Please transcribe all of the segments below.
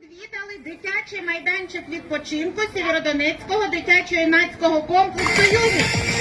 Відвідали дитячий майданчик відпочинку Сєвєродонецького дитячо-юнацького комплексу «Юність».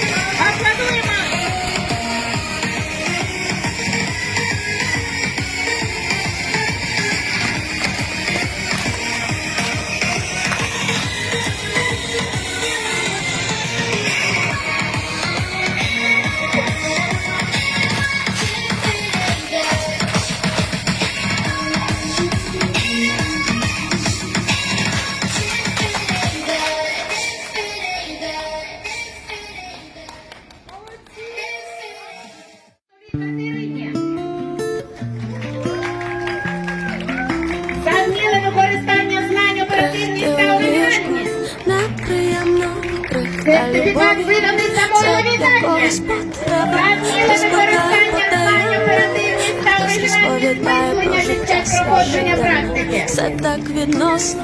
Та проходження практики. Все так відносно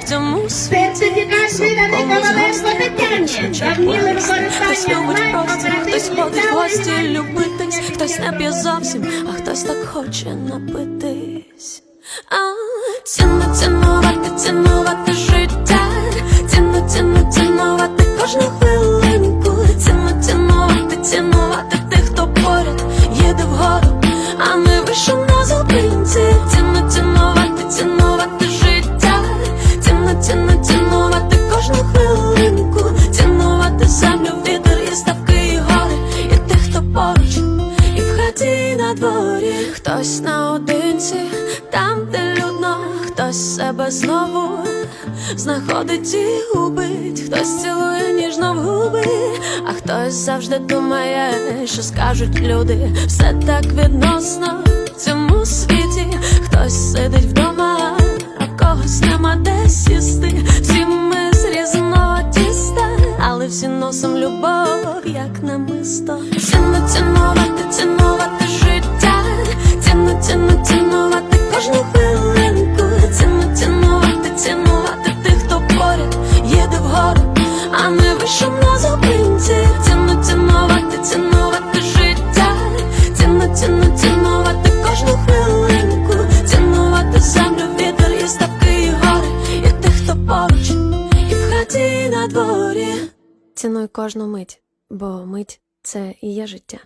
в цьому світі. Хтось любить просто, хтось ходить в гості любитись, хтось не п'є зовсім, а хтось так хоче напитись. Поруч, і в хаті на дворі, хтось наодинці, там, де людно, хтось себе знову знаходить і губить, хтось цілує ніжно в губи, а хтось завжди думає, що скажуть люди, все так відносно в цьому світі, хтось сидить вдома, а когось нема де сісти. Всі ми з різного тіста, але всі носом любов, як намисто. Цінно цінувати, цінувати життя, цінно, цінно, цінувати кожну хвилинку, цінно цінувати, цінувати тих, хто поряд їде вгору, а не вийшов на зупинці. Цінно цінувати, цінувати життя, цінно, цінно, цінувати кожну хвилинку, цінувати землю, вітер і ставки, і гори, і тих, хто поруч, і в хаті, і на дворі. Цінуй кожну мить, бо мить це і є життя.